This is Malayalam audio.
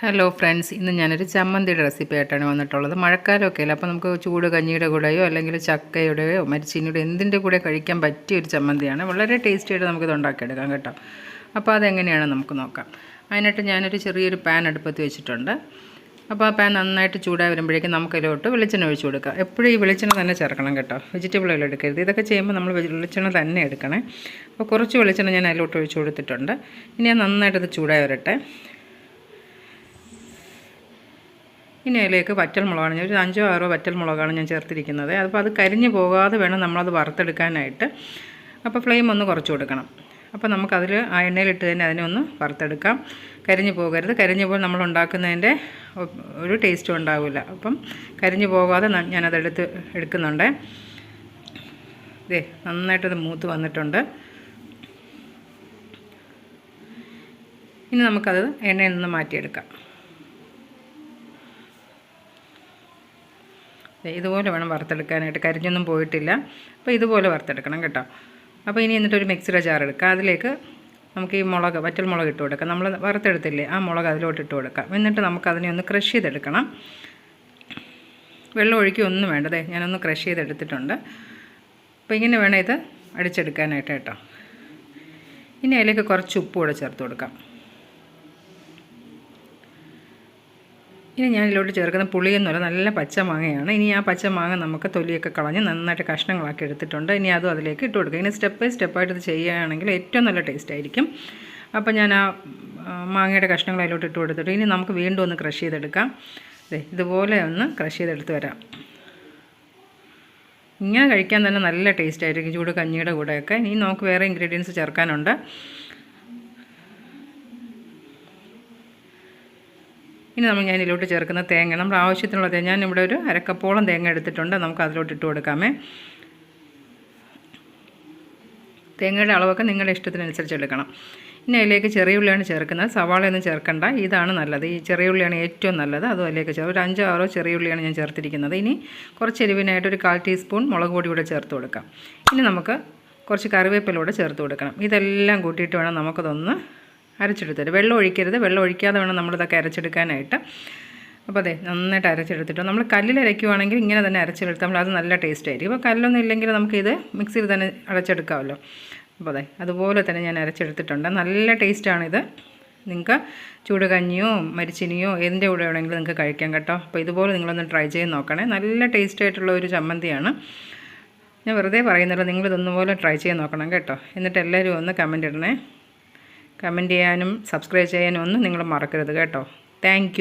ഹലോ ഫ്രണ്ട്സ് ഇന്ന് ഞാനൊരു ചമ്മന്തിയുടെ റെസിപ്പി ആയിട്ടാണ് വന്നിട്ടുള്ളത്. മഴക്കാലമൊക്കെ അല്ലേ അപ്പോൾ നമുക്ക് ചൂട് കഞ്ഞിയുടെ കൂടെയോ അല്ലെങ്കിൽ ചക്കയുടെയോ മരിച്ചീനിയുടെ എന്തിന്റെ കൂടെ കഴിക്കാൻ പറ്റിയ ഒരു ചമ്മന്തിയാണ്. വളരെ ടേസ്റ്റി ആയിട്ട് നമുക്കിത് ഉണ്ടാക്കിയെടുക്കാം കേട്ടോ. അപ്പോൾ അതെങ്ങനെയാണ് നമുക്ക് നോക്കാം. അതിനായിട്ട് ഞാനൊരു ചെറിയൊരു പാൻ അടുപ്പത്ത് വെച്ചിട്ടുണ്ട്. അപ്പോൾ ആ പാൻ നന്നായിട്ട് ചൂടായി വരുമ്പോഴേക്കും നമുക്കതിലോട്ട് വെളിച്ചെണ്ണ ഒഴിച്ചു കൊടുക്കാം. എപ്പോഴും ഈ വെളിച്ചെണ്ണ തന്നെ ചേർക്കണം കേട്ടോ. വെജിറ്റബിൾ ഓയിൽ എടുക്കരുത്. ഇതൊക്കെ ചെയ്യുമ്പോൾ നമ്മൾ വെളിച്ചെണ്ണ തന്നെ എടുക്കണേ. അപ്പോൾ കുറച്ച് വെളിച്ചെണ്ണ ഞാൻ അതിലോട്ട് ഒഴിച്ചു കൊടുത്തിട്ടുണ്ട്. ഇനി നന്നായിട്ടത് ചൂടായി വരട്ടെ. ഇനി അതിലേക്ക് വറ്റൽമുളകാണ് ഞാൻ ഒരു അഞ്ചോ ആറോ വറ്റൽമുളകാണ് ഞാൻ ചേർത്തിരിക്കുന്നത്. അപ്പോൾ അത് കരിഞ്ഞു പോകാതെ വേണം നമ്മളത് വറുത്തെടുക്കാനായിട്ട്. അപ്പോൾ ഫ്ലെയിം ഒന്ന് കുറച്ച് കൊടുക്കണം. അപ്പോൾ നമുക്കതിൽ ആ എണ്ണയിലിട്ട് തന്നെ അതിനെ ഒന്ന് വറുത്തെടുക്കാം. കരിഞ്ഞു പോകരുത്. കരിഞ്ഞു പോയി നമ്മൾ ഉണ്ടാക്കുന്നതിന്റെ ഒരു ടേസ്റ്റും ഉണ്ടാവില്ല. അപ്പം കരിഞ്ഞു പോകാതെ ഞാനതെടുത്ത് എടുക്കുന്നുണ്ട്. ഇതേ നന്നായിട്ടത് മൂത്ത് വന്നിട്ടുണ്ട്. ഇനി നമുക്കത് എണ്ണയിൽ നിന്ന് മാറ്റിയെടുക്കാം. ഇതുപോലെ വേണം വറുത്തെടുക്കാനായിട്ട്. കരിഞ്ഞൊന്നും പോയിട്ടില്ല. അപ്പോൾ ഇതുപോലെ വറുത്തെടുക്കണം കേട്ടോ. അപ്പോൾ ഇനി എന്നിട്ടൊരു മിക്സിയുടെ ജാർ എടുക്കുക അതിലേക്ക് നമുക്ക് ഈ മുളക് വറ്റൽ മുളക് ഇട്ട് കൊടുക്കാം. നമ്മൾ വറുത്തെടുത്തില്ലേ ആ മുളക് അതിലോട്ട് ഇട്ട് കൊടുക്കാം. എന്നിട്ട് നമുക്ക് അതിനെ ഒന്ന് ക്രഷ് ചെയ്തെടുക്കണം. വെള്ളം ഒഴുക്കി ഒന്നും വേണ്ടതേ ഞാനൊന്ന് ക്രഷ് ചെയ്തെടുത്തിട്ടുണ്ട്. അപ്പോൾ ഇങ്ങനെ വേണം ഇത് അടിച്ചെടുക്കാനായിട്ട് കേട്ടോ. ഇനി അതിലേക്ക് കുറച്ച് ഉപ്പ് കൂടെ ചേർത്ത് കൊടുക്കാം. ഇനി ഞാൻ ഇതിലോട്ട് ചേർക്കുന്ന പുളിയെന്നുള്ള നല്ല പച്ചമാങ്ങയാണ് ഇനി ആ പച്ചമാങ്ങ നമുക്ക് തൊലിയൊക്കെ കളഞ്ഞ് നന്നായിട്ട് കഷ്ണങ്ങളാക്കി എടുത്തിട്ടുണ്ട്. ഇനി അതും അതിലേക്ക് ഇട്ട് കൊടുക്കുക. ഇനി സ്റ്റെപ്പ് ബൈ സ്റ്റെപ്പായിട്ട് ഇത് ചെയ്യുകയാണെങ്കിൽ ഏറ്റവും നല്ല ടേസ്റ്റ് ആയിരിക്കും. അപ്പോൾ ഞാൻ ആ മാങ്ങയുടെ കഷ്ണങ്ങൾ അതിലോട്ട് ഇട്ട് കൊടുത്തിട്ട് ഇനി നമുക്ക് വീണ്ടും ഒന്ന് ക്രഷ് ചെയ്തെടുക്കാം. അതെ ഇതുപോലെ ഒന്ന് ക്രഷ് ചെയ്തെടുത്ത് വരാം. ഇങ്ങനെ കഴിക്കാൻ തന്നെ നല്ല ടേസ്റ്റ് ആയിരിക്കും. ചൂട് കഞ്ഞിയുടെ കൂടെയൊക്കെ. ഇനി നമുക്ക് വേറെ ഇൻഗ്രീഡിയൻസ് ചേർക്കാനുണ്ട്. ഇനി നമ്മൾ ഞാൻ ഇതിലോട്ട് ചേർക്കുന്ന തേങ്ങ നമ്മുടെ ആവശ്യത്തിനുള്ള തേങ്ങ ഞാൻ ഇവിടെ ഒരു അരക്കപ്പോളം തേങ്ങ എടുത്തിട്ടുണ്ട്. നമുക്ക് അതിലോട്ട് ഇട്ട് കൊടുക്കാമേ. തേങ്ങയുടെ അളവൊക്കെ നിങ്ങളുടെ ഇഷ്ടത്തിനനുസരിച്ച് എടുക്കണം. ഇനി അതിലേക്ക് ചെറിയ ഉള്ളിയാണ് ചേർക്കുന്നത്. സവാളയൊന്നും ചേർക്കണ്ട. ഇതാണ് നല്ലത്. ഈ ചെറിയ ഉള്ളിയാണ് ഏറ്റവും നല്ലത്. അതും അതിലേക്ക് ചേർ ഒരു അഞ്ചോ ആറോ ചെറിയ ഉള്ളിയാണ് ഞാൻ ചേർത്തിരിക്കുന്നത്. ഇനി കുറച്ച് എരിവിനായിട്ട് ഒരു കാൽ ടീസ്പൂൺ മുളക് പൊടി കൂടെ ചേർത്ത് കൊടുക്കാം. ഇനി നമുക്ക് കുറച്ച് കറിവേപ്പിലൂടെ ചേർത്ത് കൊടുക്കണം. ഇതെല്ലാം കൂട്ടിയിട്ട് വേണം നമുക്കതൊന്ന് അരച്ചെടുത്തിട്ട് വെള്ളം ഒഴിക്കരുത്. വെള്ളം ഒഴിക്കാതെ വേണം നമ്മളിതൊക്കെ അരച്ചെടുക്കാനായിട്ട്. അപ്പോൾ അതെ നന്നായിട്ട് അരച്ചെടുത്തിട്ട് നമ്മൾ കല്ലിൽ അരയ്ക്കുവാണെങ്കിൽ ഇങ്ങനെ തന്നെ അരച്ചെടുത്താൽ നമ്മൾ അത് നല്ല ടേസ്റ്റ് ആയിരിക്കും. അപ്പോൾ കല്ലൊന്നും ഇല്ലെങ്കിൽ നമുക്കിത് മിക്സിയിൽ തന്നെ അരച്ചെടുക്കാമല്ലോ അപ്പോൾ അതെ അതുപോലെ തന്നെ ഞാൻ അരച്ചെടുത്തിട്ടുണ്ട്. നല്ല ടേസ്റ്റാണിത്. നിങ്ങൾക്ക് ചൂട് കഞ്ഞിയോ മരിച്ചിനിയോ ഏതിന്റെ കൂടെ വേണമെങ്കിലും നിങ്ങൾക്ക് കഴിക്കാം കേട്ടോ. അപ്പോൾ ഇതുപോലെ നിങ്ങളൊന്ന് ട്രൈ ചെയ്ത് നോക്കണേ. നല്ല ടേസ്റ്റ് ആയിട്ടുള്ള ഒരു ചമ്മന്തിയാണ്. ഞാൻ വെറുതെ പറയുന്നില്ല നിങ്ങളിതൊന്നുപോലെ ട്രൈ ചെയ്ത് നോക്കണം കേട്ടോ. എന്നിട്ട് എല്ലാവരും ഒന്ന് കമന്റ് ഇടണേ. കമന്റ് ചെയ്യാനും സബ്സ്ക്രൈബ് ചെയ്യാനും ഒന്നും നിങ്ങൾ മറക്കരുത് കേട്ടോ. താങ്ക്